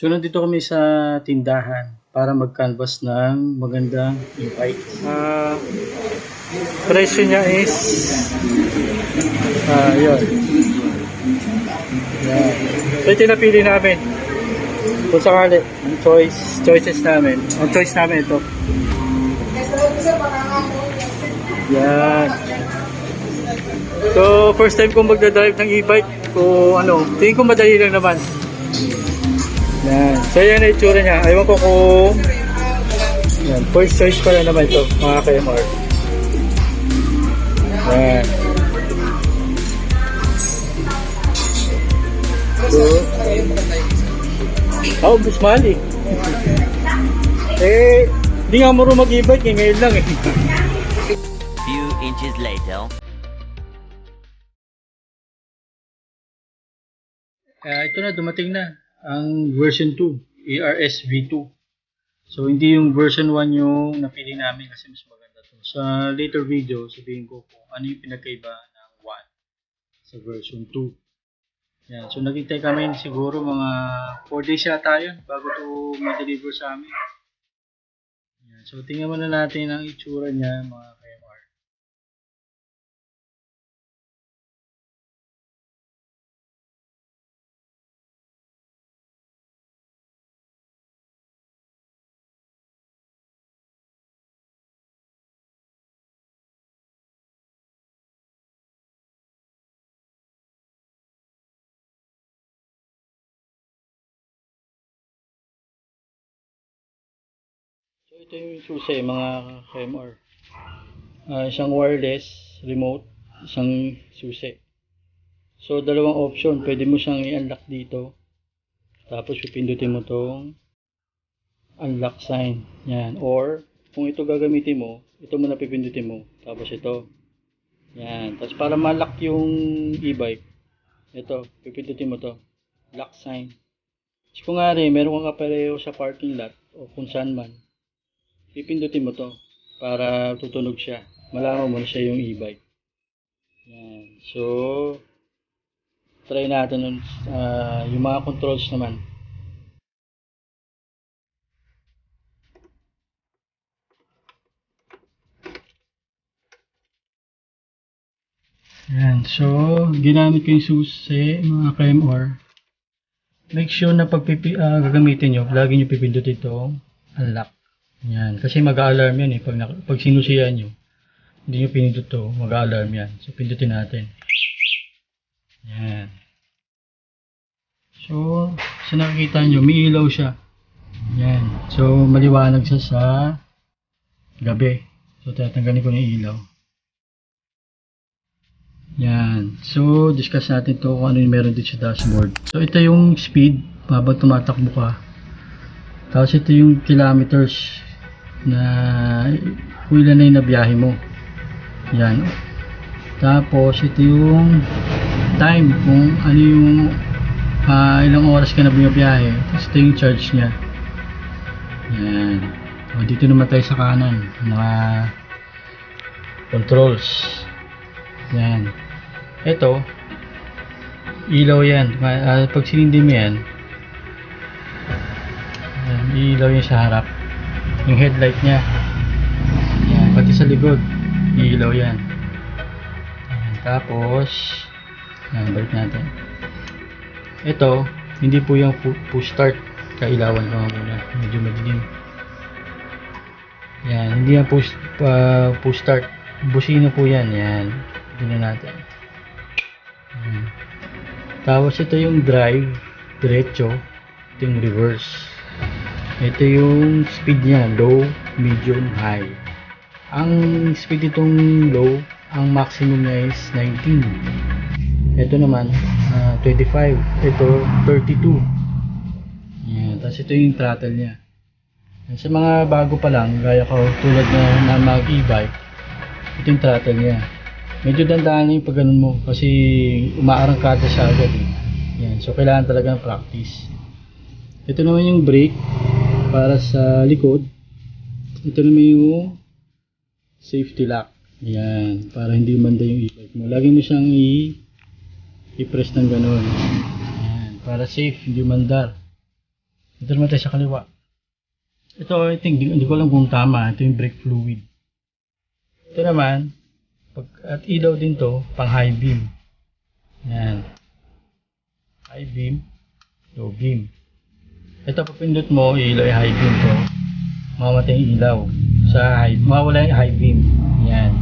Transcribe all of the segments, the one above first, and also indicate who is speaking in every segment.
Speaker 1: So, nandito kami sa tindahan para mag-canvas ng magandang e-bike. Ah, presyo niya is ah, yun. Yan. So, ito napili namin. Kung sakali, ang choice, choices namin. Ang choice namin ito. Yan. So, first time kong magdadrive ng e-bike. So, ano, tingin ko madali lang naman. Yan. So, yan ang itsura niya. Ewan ko kung... Yan. First choice pala naman ito, mga KMR. Yan. So, oh, mahal eh. eh, di nga marunong mag-e-bike eh, ngayon lang eh.
Speaker 2: Few inches later.
Speaker 1: Ah, ito na, dumating na ang version 2, ARS V2. So, hindi yung version 1 yung napili namin kasi mas maganda to. Sa later video, sabihin ko kung ano yung pinagkaiba ng 1 sa version 2. Yan. So, naghintay kami siguro mga 4 days yata yun bago to ma-deliver sa amin. Yan. So, tingnan muna natin ang itsura niya mga So ito yung susi mga KMR. Ah, isang wireless, remote, isang susi. So dalawang option, pwede mo siyang i-unlock dito. Tapos pipindutin mo tong unlock sign. Yan. Or kung ito gagamitin mo, ito muna pipindutin mo. Tapos ito. Yan. Tapos para ma-lock yung e-bike, ito, pipindutin mo to. Lock sign. Tapos kung nga rin, meron kang kapareho sa parking lot o kung saan man, pipindutin mo to para tutunog siya. Malaman mo na siya yung e-bike. Yan. So, try natin ah, yung mga controls naman. Yan. So, ginamit ko yung susi, mga KMR. Make sure na pag pipi, ah, gagamitin nyo, lagi nyo pipindutin itong unlock. Yan. Kasi mag-alarm yan eh. Pag, nak- pag sinusiyan nyo, hindi nyo pinindot to, mag-alarm yan. So, pindutin natin. Yan. So, sa nakikita nyo, may ilaw siya. Yan. So, maliwanag siya sa gabi. So, tatanggalin ko na ilaw. Yan. So, discuss natin to kung ano yung meron dito sa dashboard. So, ito yung speed habang tumatakbo ka. Tapos ito yung kilometers na ilan na yung nabiyahe mo. Yan. Tapos ito yung time kung ano yung ah, ilang oras ka na bumabiyahe. Tapos ito yung charge niya. Yan. O, dito naman tayo sa kanan. Mga controls. Yan. Ito, ilaw yan. Ah, pag sinindi mo yan, yan, ilaw yan sa harap. Yung headlight niya. Yan, pati sa likod, ilaw yan. Yan, tapos, yan, balik natin. Ito, hindi po yung pu- push start. Kailawan ko muna. Medyo madilim. Yan, hindi yan push, uh, push start. Busina po yan. Yan. Tingnan natin. Yan. Tapos ito yung drive, diretso. Ito yung reverse. Ito yung speed niya, low, medium, high. Ang speed itong low, ang maximum niya is 19. Ito naman, ah, 25. Ito, 32. Yan. Tapos ito yung throttle niya. Sa mga bago pa lang, gaya ko tulad na, na mag e-bike, ito yung throttle niya. Medyo dandaan yung pag mo kasi umaarangkada siya agad eh. Yan. So kailangan talaga ng practice. Ito naman yung brake para sa likod. Ito naman yung safety lock. Yan. Para hindi manda yung e-bike mo. Lagi mo siyang i- i-press ng ganun. Yan. Para safe, hindi mandar. Dito naman tayo sa kaliwa. Ito, I think, di, di ko alam kung tama. Ito yung brake fluid. Ito naman, pag, at ilaw din to, pang high beam. Yan. High beam, low beam. Ito, pag pindot mo, ilaw ay high beam to. Mamatay yung ilaw. Sa high, mawala yung high beam. Yan.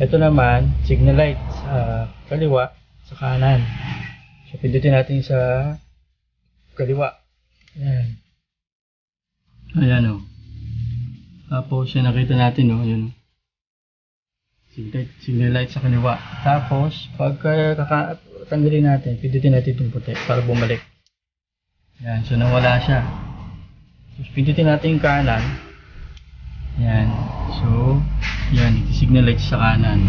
Speaker 1: Ito naman, signal light sa kaliwa, sa kanan. So, pindutin natin sa kaliwa. Ayan. Ayan o. Tapos, yan nakita natin o. Ayan o. Signal, signal light sa kaliwa. Tapos, pagka kaka- tanggalin natin, pindutin natin itong puti para bumalik. Ayan. So, nawala siya. Tapos, pindutin natin yung kanan. Ayan. So, yan. Signal light sa kanan.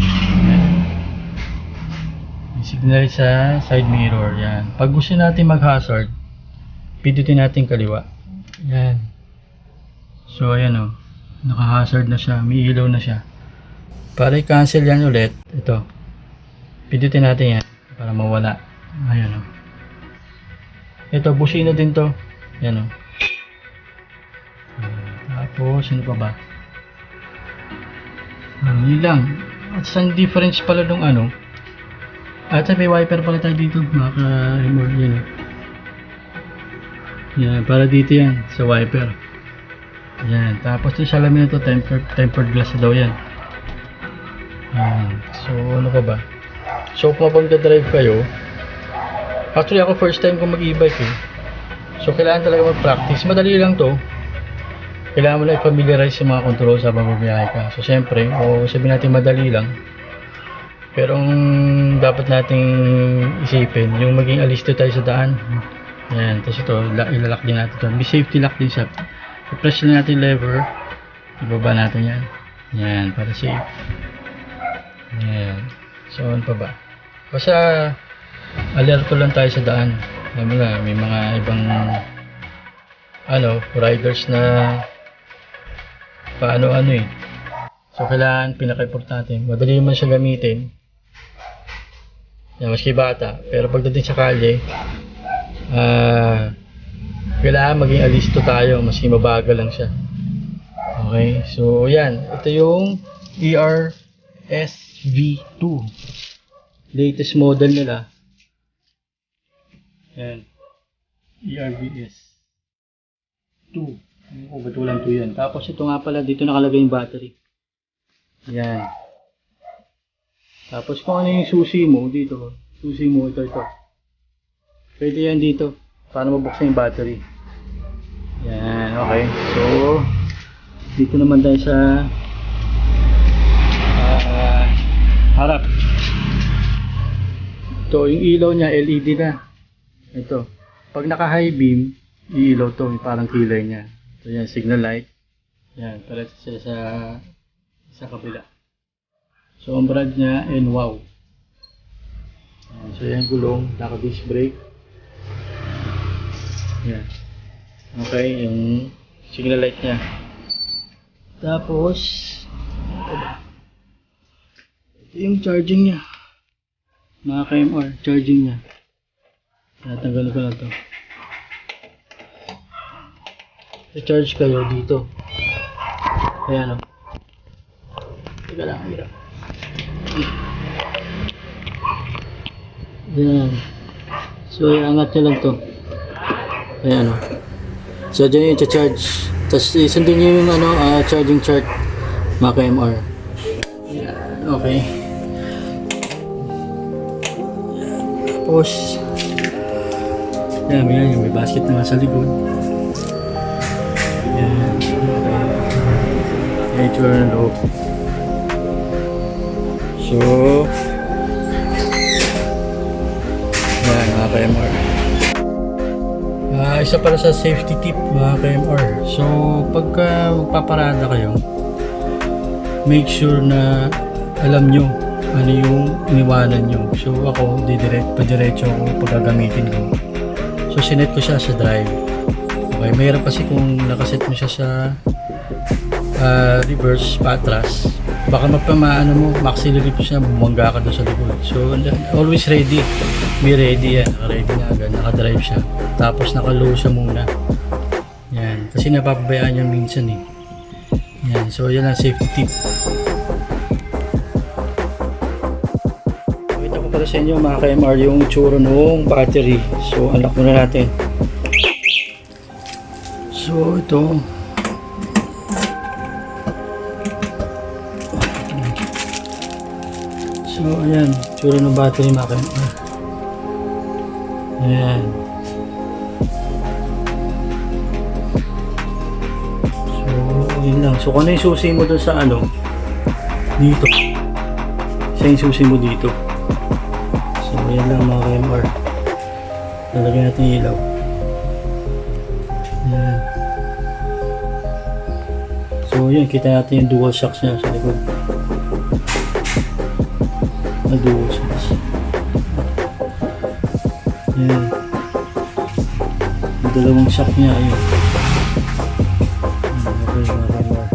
Speaker 1: May signal light sa side mirror. Yan. Pag gusto natin mag-hazard, pindutin natin kaliwa. Yan. So, ayan o. Naka-hazard na siya. May ilaw na siya. Para i-cancel yan ulit, ito. Pindutin natin yan para mawala. Ayan o. Ito, busina din to. Yan o. Tapos, ano pa ba? Ah, yun lang. At saan difference pala nung ano? At may wiper pala tayo dito, mga ka-remor yun. oh. Yan, para dito yan, sa wiper. Yan, tapos yung salamin na to, tempered, tempered glass daw yan. Yan, so ano pa ba? So kung magdadrive kayo, actually ako first time ko mag-e-bike eh. So kailangan talaga mag-practice. Madali lang to. Kailangan mo lang i-familiarize sa mga controls habang bumiyahe ka. So syempre, o sabihin natin madali lang, pero dapat nating isipin, yung maging alisto tayo sa daan. Yan, tapos ito, la- ilalak din natin ito. May safety lock din siya. I-press lang natin lever. Ibaba natin yan. Yan, para safe. Yan. So, ano pa ba? Basta, alerto lang tayo sa daan. Alam mo na, may mga ibang ano, riders na paano ano eh. So, kailangan pinaka-importante. Madali man siya gamitin. Yan, maski bata. Pero pagdating sa kalye, ah, kailangan maging alisto tayo. Maski mabagal lang siya. Okay. So, yan. Ito yung E ERSV2. Latest model nila. Yan. E ERVS 2. Oh, ba't walang 2 yan? Tapos ito nga pala, dito nakalagay yung battery. Yan. Tapos kung ano yung susi mo dito, susi mo ito ito. Pwede yan dito para mabuksan yung battery. Yan, okay. So, dito naman tayo sa ah, harap. Ito, yung ilaw niya LED na. Ito. Pag naka high beam, iilaw to, parang kilay niya. So yan, signal light. Yan, para siya sa sa kabila. So, ang brand niya, and wow. So, yan gulong, naka-disc brake. Yan. Okay, yung signal light niya. Tapos? Ito yung charging niya. Mga KMR, charging niya. Tatanggal ko lang to. I-charge kayo dito. Ayan o. Teka lang, hirap. Yan. So, iangat nyo lang to. Ayan o. So, dyan yung i-charge. Tapos, isundin nyo yung ano, ah, charging chart. Mga KMR. Yan. Okay. Tapos, yan, yan, yung may basket na nasa likod. Yan. Okay. Yan, itsura loob. So, yan mga KMR. Ah, isa para sa safety tip mga KMR. So, pagka magpaparada kayo, make sure na alam nyo ano yung iniwanan nyo. So, ako, didirect, padiretso ako pagkagamitin ko. So, sinet ko siya sa drive. Okay, mahirap kasi kung nakaset mo siya sa ah, reverse patras baka magpamaano mo maxillary po siya bumangga ka doon sa likod. So always ready. Be ready yan. Naka-ready na agad. Naka-drive siya. Tapos naka-low siya muna. Kasi napapabayaan yan minsan eh. Yan, so yan ang safety tip. Pala sa inyo mga ka-MR yung tsura ng battery. So unlock muna natin. So ito. So ayan, tsura ng battery mga ka-MR. Ayan. So, yun lang. So, kung ano yung susi mo dun sa ano, dito. Siya yung susi mo dito. Yan lang mga KMR. Lalagyan natin yung ilaw. Yan. So, yun. Kita natin yung dual shocks niya sa likod. Na dual shocks. Yan. Yung dalawang shock niya, ayun. Okay, mga KMR.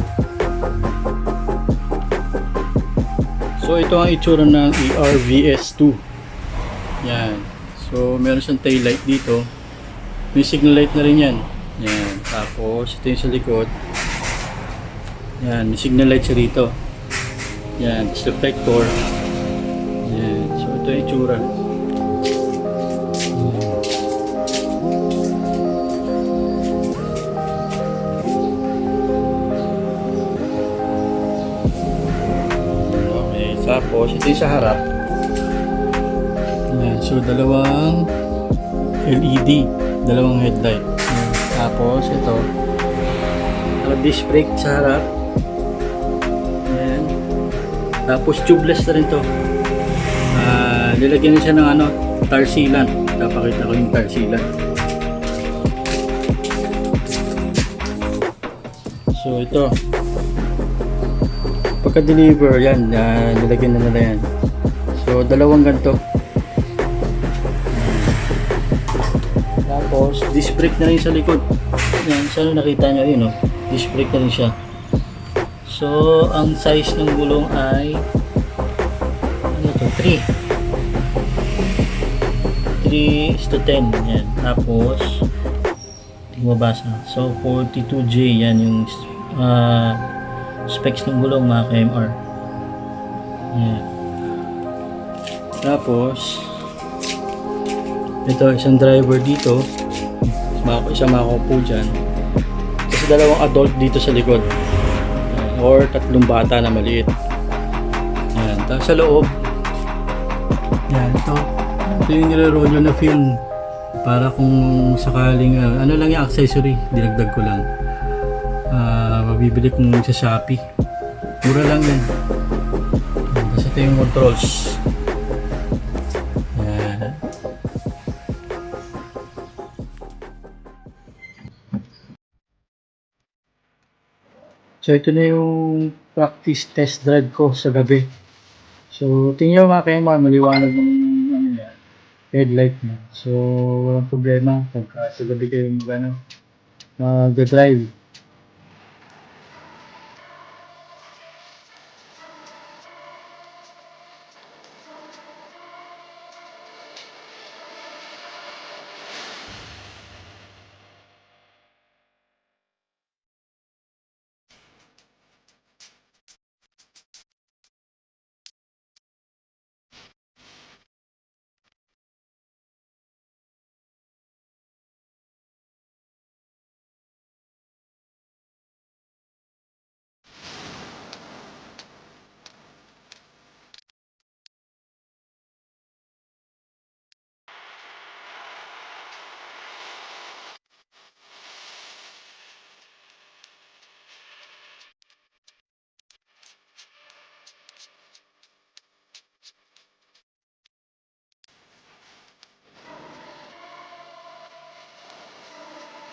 Speaker 1: So ito ang itsura ng E ERVS2. Yan. So meron siyang tail light dito. May signal light na rin yan. Yan. Tapos ito yung sa likod. Yan. May signal light siya dito. Yan. Tapos reflector. Yan. So ito yung itsura. Tapos ito yung sa harap. So dalawang LED, dalawang headlight. Tapos ito, naka-disc brake sa harap. Ayan. Tapos tubeless na rin to. Ah, nilagyan siya ng ano, tar sealant. Napakita ko yung tar sealant. So ito, pagka-deliver yan, uh, nilagyan na nila yan. So, dalawang ganito. Disc brake na rin sa likod. Yan, sana nakita nyo yun, no? Disc brake na rin siya. So, ang size ng gulong ay ano to? 3. 3 is to 10. Yan. Tapos, hindi ko mabasa. So, 42J. Yan yung ah specs ng gulong mga KMR. Yan. Tapos, ito, isang driver dito. Maka, isang makakaupo dyan. Kasi dalawang adult dito sa likod. Or tatlong bata na maliit. Yan. Tapos sa loob, yan, ito. Ito yung nire-rollo na film. Para kung sakaling, ah, ano lang yung accessory, dinagdag ko lang. Ah, mabibili kong sa Shopee. Mura lang. Yan, Tapos ito yung controls. So ito na yung practice test drive ko sa gabi. So tingnan mga kayo mga maliwanag ng ano yan, headlight niya. So walang problema pagka sa gabi kayo ano, mag-drive.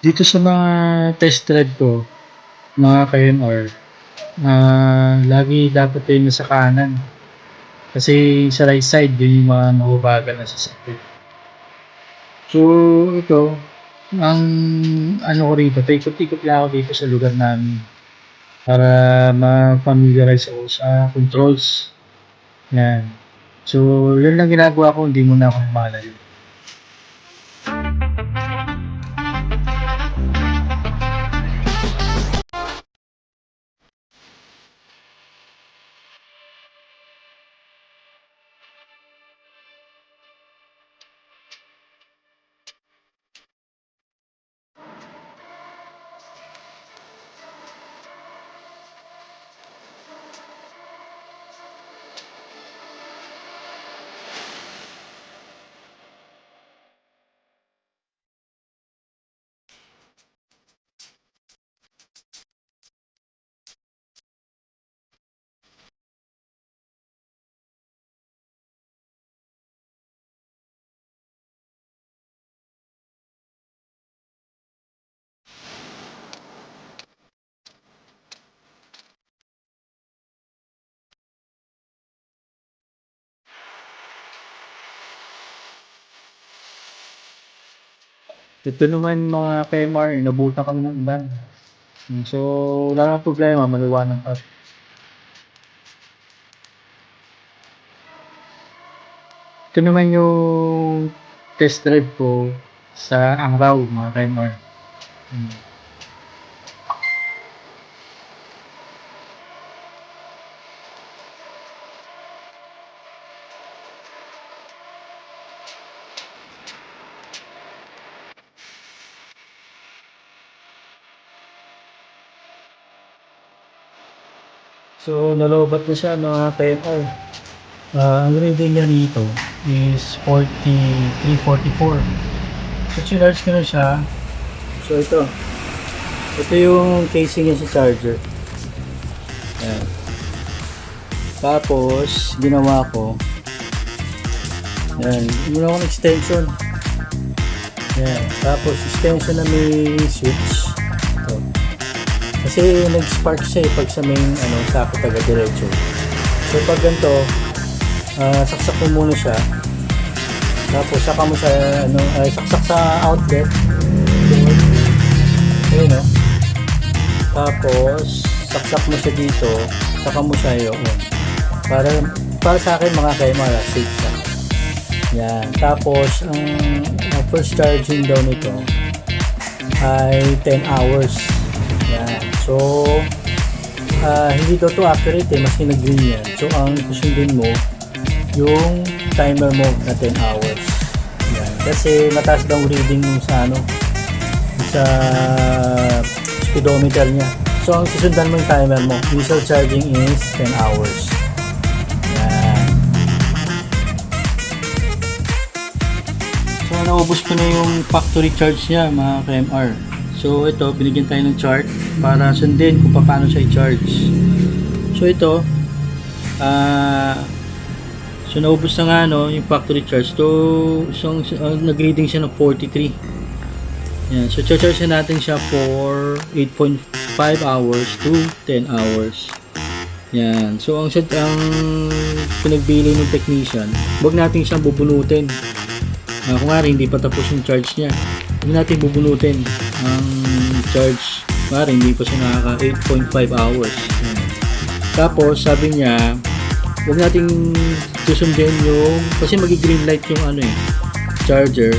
Speaker 1: Dito sa mga test drive ko, mga KMR, ah lagi dapat tayo nasa kanan. Kasi sa right side, yun yung mga nahubagan na sasakit. So, ito, ang ano ko rito, paikot-ikot lang ako dito sa lugar namin para ma-familiarize ako sa controls. Yan. So, yun lang ginagawa ko, hindi mo na ako malayo. Ito naman mga KMR, inabutan kami ng. Mm, So, wala nang problema, maliwanag ka. Ito naman yung test drive ko sa araw, mga KMR. Mm. So, nalobat na siya mga KMR. Ah, ang reading niya rito is 4344. So, chinarge ko na siya. So, ito. Ito yung casing niya sa charger. Ayan. Tapos, ginawa ko. Ayan. Ginawa ko ng extension. Ayan. Tapos, extension na may switch. Kasi nag-spark siya eh pag sa main ano, sakot taga diretso. So pag ganito, ah, saksak mo muna siya. Tapos saka mo sa ano, ay saksak sa outlet. Yun. Ayun no. Tapos saksak mo siya dito, saka mo siya yun. Para para sa akin mga kaimara, safe siya. Yan. Tapos ang ang first charging daw nito ay 10 hours. Yan. So, ah, hindi to to accurate eh, maski nag-green yan. So, ang susundin mo, yung timer mo na 10 hours. Yan. Kasi mataas daw reading yung sa ano, sa speedometer niya. So, ang susundan mo yung timer mo. Initial charging is 10 hours. Yan. So, naubos ko na yung factory charge niya, mga KMR. So, ito, binigyan tayo ng chart para sundin kung paano siya i-charge. So, ito, ah, so, naubos na nga, no, yung factory charge. So, so uh, nag-reading siya ng 43. Yan. So, charge na natin siya for 8.5 hours to 10 hours. Yan. So, ang, sad- ang pinagbili ng technician, huwag natin siyang bubunutin. Uh, kung nga hindi pa tapos yung charge niya. Huwag natin bubunutin ang charge. Nga hindi pa siya nakaka 8.5 hours. Yan. Tapos, sabi niya, huwag nating susundin yung, kasi magi-green light yung ano eh, charger.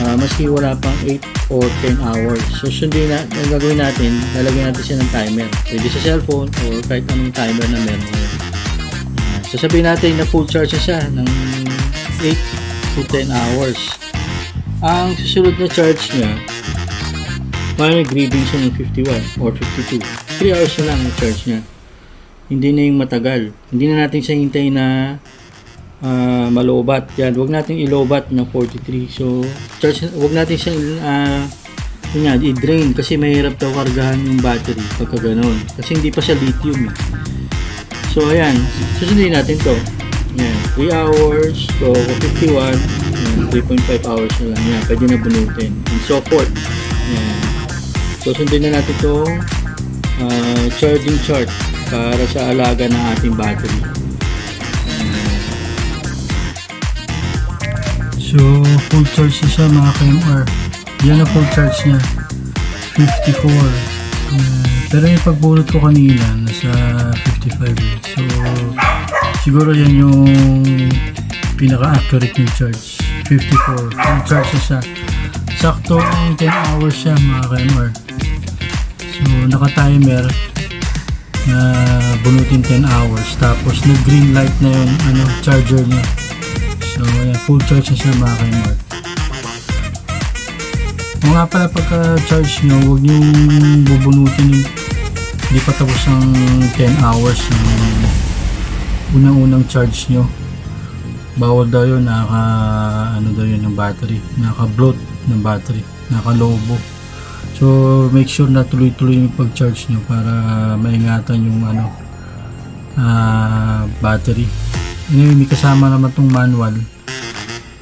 Speaker 1: Ah, maski wala pang 8 or 10 hours. So, sundin na, ang gagawin natin, lalagyan natin siya ng timer. Pwede sa cellphone or kahit anong timer na meron ngayon. Ah, So, sabihin natin na full charge na siya ng 8 to 10 hours. Ang susunod na charge niya, may nag-reading siya ng 51 or 52. 3 hours na lang ang charge niya. Hindi na yung matagal. Hindi na natin siya hintayin na ah, malobat. Yan, wag natin ilobat ng 43. So, charge, wag natin siyang uh, yun nga, i-drain kasi mahirap daw kargahan yung battery pagka ganun. Kasi hindi pa siya lithium eh. So, ayan. Susundin natin to. Yan. 3 hours. So, 51. Yan. 3.5 hours na lang. Yan. Pwede na bunutin. And so forth. Yan. So, sundin na natin itong ah, charging chart para sa alaga ng ating battery. So, full charge na siya mga KMR. Yan ang full charge niya. 54. Yan. pero yung pagbunot ko kanina, nasa 55 eh. So, siguro yan yung pinaka-accurate yung charge. 54. Full charge na siya. Sakto ang 10 hours siya mga KMR. So, naka-timer na bunutin 10 hours. Tapos, nag-green light na yung ano, charger niya. So, ayan, full charge na siya mga kaimart. O nga pala pagka-charge nyo, huwag nyo bubunutin yung hindi pa tapos ang 10 hours ng unang-unang charge nyo. Bawal daw yun, naka, ano daw yun ng battery, naka-bloat ng battery, naka-lobo. So, make sure na tuloy-tuloy yung pag-charge nyo para maingatan yung ano, ah, battery. Anyway, may kasama naman tong manual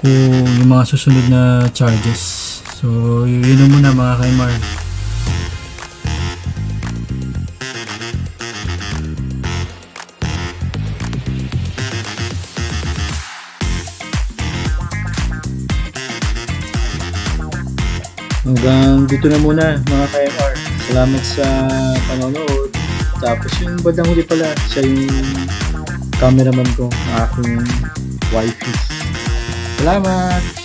Speaker 1: kung yung mga susunod na charges. So, yun na muna mga kaimar. Hanggang dito na muna mga ka-MR. Salamat sa panonood. Tapos yung bandang huli pala, siya yung cameraman ko, ang aking wifey. Salamat!